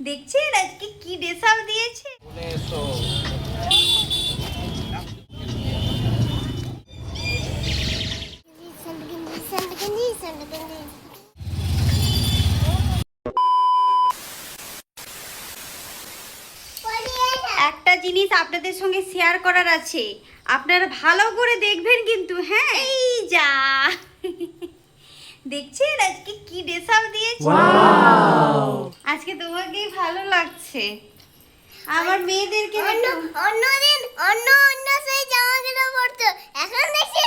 দেখছেন? আজকে কি ড্রেস আপ দিয়েছে একটা জিনিস আপনাদের সঙ্গে শেয়ার করার আছে। আপনারা ভালো করে দেখবেন কিন্তু হ্যাঁ? এই যা। দেখছেন? আজকে কি ড্রেস আপ দিয়েছে আজকে তোমাকেই ভালো লাগছে। আমার মেয়েদেরকে অন্য। অন্যদিন অন্য অন্য সেই জামাগুলো পরতো। এখন দেখছি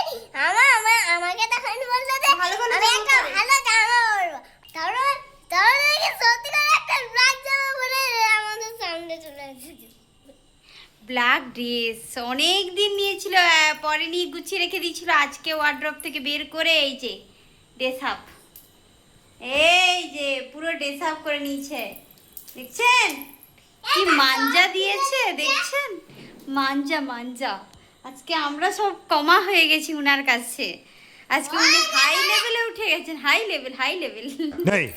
আমার আমার আমাকে তখন বলল যে ভালো ভালো আমি একটা ভালো জামা পরবো। তারপর তারপর দেখি সত্যি করে একটা ব্ল্যাক জামা পরে আমাদের সামনে চলে এসেছে। ব্ল্যাক ড্রেস অনেক দিন নিয়েছিল পরে নিয়ে গুছিয়ে রেখে দিয়েছিল আজকে ওয়ার্ড্রপ থেকে বের করে এই যে ড্রেস আপ এই যে পুরো ড্রেস আপ করে নিয়েছে। দেখছেন? কি মাঞ্জা দিয়েছে দেখছেন? মাঞ্জা মাঞ্জা। আজকে আমরা সব কমা হয়ে গেছি উনার কাছে। আজকে উনি হাই লেভেলে উঠে গেছেন। হাই লেভেল হাই লেভেল হয়ে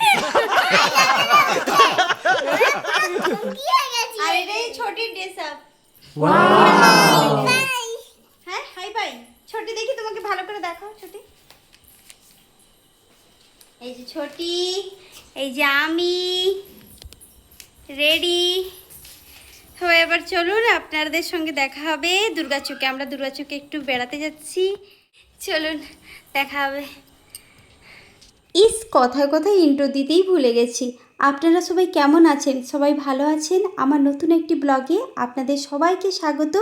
আর এটাই ছোটি ড্রেস আপ হ্যাঁ হাই বাই ছোটি দেখি তোমাকে ভালো করে দেখাও ছোটি। এই যে ছোটি, এই যে আমি, রেডি। সবাই এবার চলুন, আপনাদের সঙ্গে দেখা হবে দুর্গাচুকে। আমরা দুর্গাচুকে একটু বেড়াতে যাচ্ছি। চলুন, দেখা হবে। ইস, কথায় কথায় ইন্ট্রো দিতেই ভুলে গেছি। আপনারা সবাই কেমন আছেন? সবাই ভালো আছেন? আমার নতুন একটি ব্লগে আপনাদের সবাইকে স্বাগত।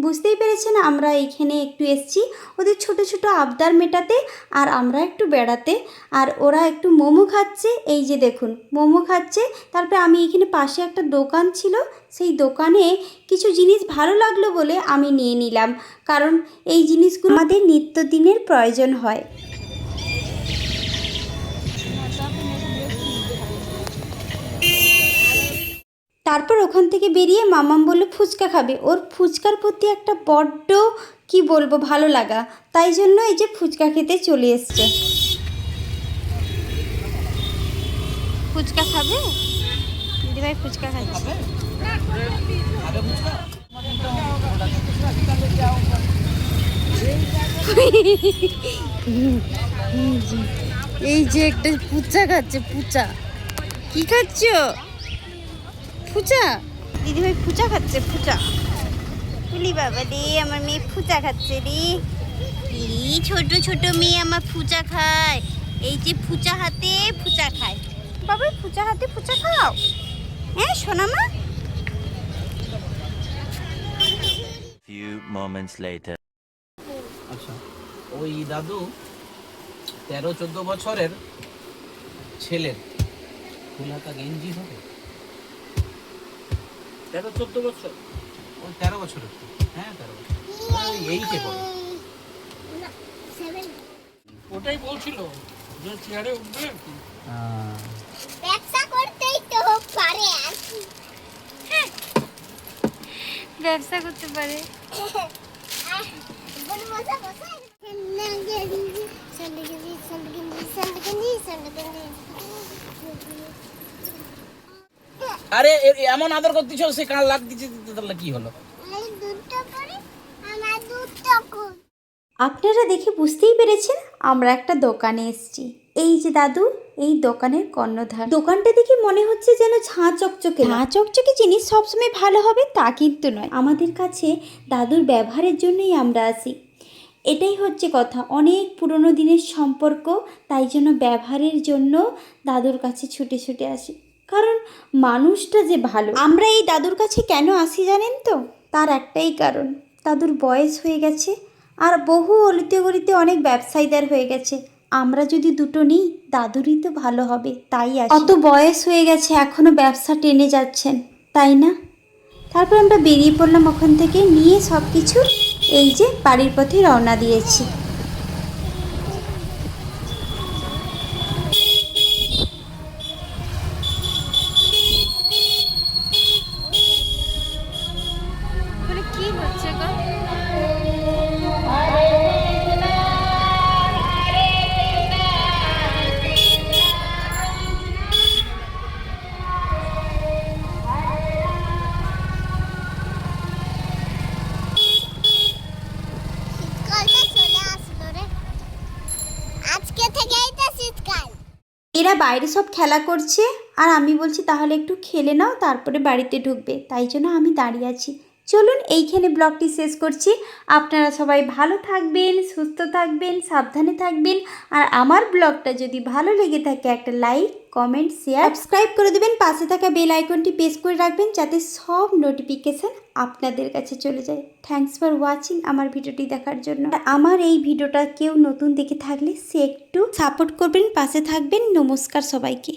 বুঝতেই পেরেছেন, আমরা এখানে একটু এসছি ওদের ছোট ছোট আবদার মেটাতে আর আমরা একটু বেড়াতে। আর ওরা একটু মোমো খাচ্ছে, এই যে দেখুন, মোমো খাচ্ছে। তারপরে আমি এখানে পাশে একটা দোকান ছিল, সেই দোকানে কিছু জিনিস ভালো লাগল বলে আমি নিয়ে নিলাম। কারণ এই জিনিসগুলো আমাদের নিত্যদিনের প্রয়োজন হয়। তারপর ওখান থেকে বেরিয়ে মামাম বলল ফুচকা খাবে। ওর ফুচকার প্রতি একটা বড্ড কি বলব ভালো লাগা। তাই জন্য এই যে ফুচকা খেতে চলে এসছে। ফুচকা খাবে? দিদিভাই ফুচকা খাচ্ছে এই যে একটা পুচা খাচ্ছে পুচা। কি খাচ্ছ? ফুচা? দিদিভাই ফুচা খাচ্ছে ফুচা। বলি বাবা রে আমার মেয়ে ফুচা খাচ্ছে রে। এই ছোট ছোট মেয়ে আমার ফুচা খায়। এই যে ফুচা হাতে ফুচা খায়। বাবা ফুচা হাতে ফুচা খাও? হ্যাঁ সোনামা? Few moments later. আচ্ছা ওই দাদু তেরো চোদ্দ বছরের ছেলের ফুলাতা গেঞ্জি হবে? তেরো চোদ্দ বছর? ওই তেরো বছরের তো। হ্যাঁ তেরো বছর। এইটে পড়ে ওটাই বলছিল যে চেয়ারে উঠবে আর কি। ব্যবসা করতেই তো পারে আর কি। ব্যবসা করতে পারে। বসে বসে আরে এমন আদর করতেছ সে কান লাগ দিচ্ছে তাহলে কি হলো? আপনারা দেখে বুঝতেই পেরেছেন আমরা একটা দোকানে এসেছি। এই যে দাদু এই দোকানের কর্ণধার। দোকানটা দেখে মনে হচ্ছে যেন ঝাঁ চকচকে। ঝাঁ চকচকে জিনিস সবসময় ভালো হবে তা কিন্তু নয়। আমাদের কাছে দাদুর ব্যবহারের জন্যই আমরা আসি এটাই হচ্ছে কথা অনেক পুরনো দিনের সম্পর্ক তাই জন্য ব্যবহারের জন্য দাদুর কাছে ছুটে ছুটে আসি। কারণ মানুষটা যে ভালো, আমরা এই দাদুর কাছে কেন আসি জানেন তো? তার একটাই কারণ, দাদুর বয়স হয়ে গেছে আর বহু অলিতে গলিতে অনেক ব্যবসায়ীদার হয়ে গেছে। আমরা যদি দুটো নিই, দাদুরই তো ভালো হবে, তাই অত বয়স হয়ে গেছে এখনও ব্যবসা টেনে যাচ্ছেন, তাই না? তারপর আমরা বেরিয়ে পড়লাম ওখান থেকে, নিয়ে সব কিছু এই যে বাড়ির পথে রওনা দিয়েছি। এরা বাইরে সব খেলা করছে? আর আমি বলছি, তাহলে একটু খেলে নাও, তারপরে বাড়িতে ঢুকবে। তাই জন্য আমি দাঁড়িয়ে আছি। চলুন এইখানে ব্লগটি শেষ করছি। আপনারা সবাই ভালো থাকবেন, সুস্থ থাকবেন, সাবধানে থাকবেন। আর আমার ব্লগটা যদি ভালো লেগে থাকে একটা লাইক, কমেন্ট, শেয়ার, সাবস্ক্রাইব করে দেবেন। পাশে থাকা বেল আইকনটি প্রেস করে রাখবেন যাতে সব নোটিফিকেশান আপনাদের কাছে চলে যায়। থ্যাংকস ফর ওয়াচিং আমার ভিডিওটি দেখার জন্য। আমার এই ভিডিওটা কেউ নতুন দেখে থাকলে সে একটু সাপোর্ট করবেন, পাশে থাকবেন। নমস্কার সবাইকে।